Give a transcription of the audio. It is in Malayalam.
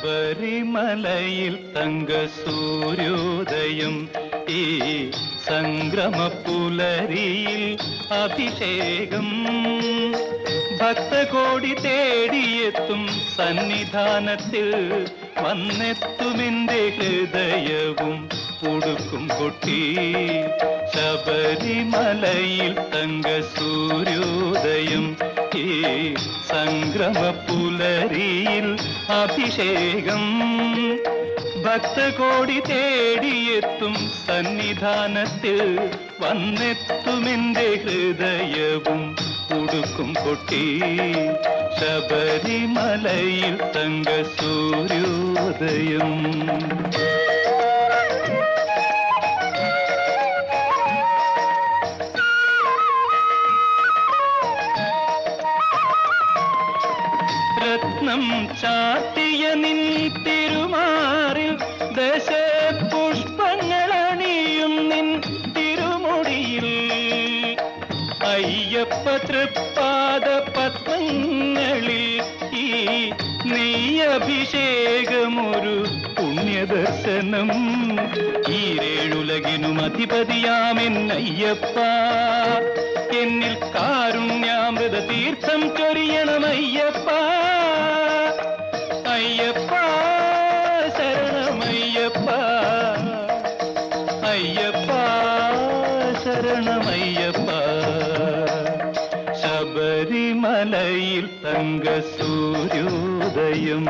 ശബരിമലയിൽ തങ്ക സൂര്യോദയം. ഈ സംഗ്രമപ്പുലരിയിൽ അഭിഷേകം. ഭക്തകോടി തേടിയെത്തും സന്നിധാനത്തിൽ വന്നെത്തുമെന്റെ ഹൃദയവും ഉടുക്കും കൊട്ടി ശബരിമലയിൽ തങ്ക സൂര്യോദയം. ഈ സംഗ്രമപ്പുലരിയിൽ അഭിഷേകം ഭക്തകോടി തേടിയെത്തും സന്നിധാനത്തിൽ വന്നെത്തുമെന്റെ ഹൃദയവും ഉടുക്കും കൊട്ടി ശബരിമലയിൽ തങ്ക സൂര്യോദയം രത്നം ചാത്തിയ നിൻ തിരുമാറിൽ ദശ പുഷ്പങ്ങളണിയും നിൻ തിരുമുടിയിൽ. അയ്യപ്പ തൃപ്പാദ പത്മങ്ങളിൽ ഈ നെയ്യഭിഷേകമൊരു പുണ്യദർശനം. ഈ രേണുലകിനും അധിപതിയാമെന്നയ്യപ്പ. എന്നിൽ കാരുണ്യാമൃത തീർത്ഥം ചൊരിയണമയ്യപ്പ അയ്യപ്പ ശരണമയ്യപ്പ അയ്യപ്പ ശരണമയ്യപ്പ ശബരിമലയിൽ തങ്ക സൂര്യോദയം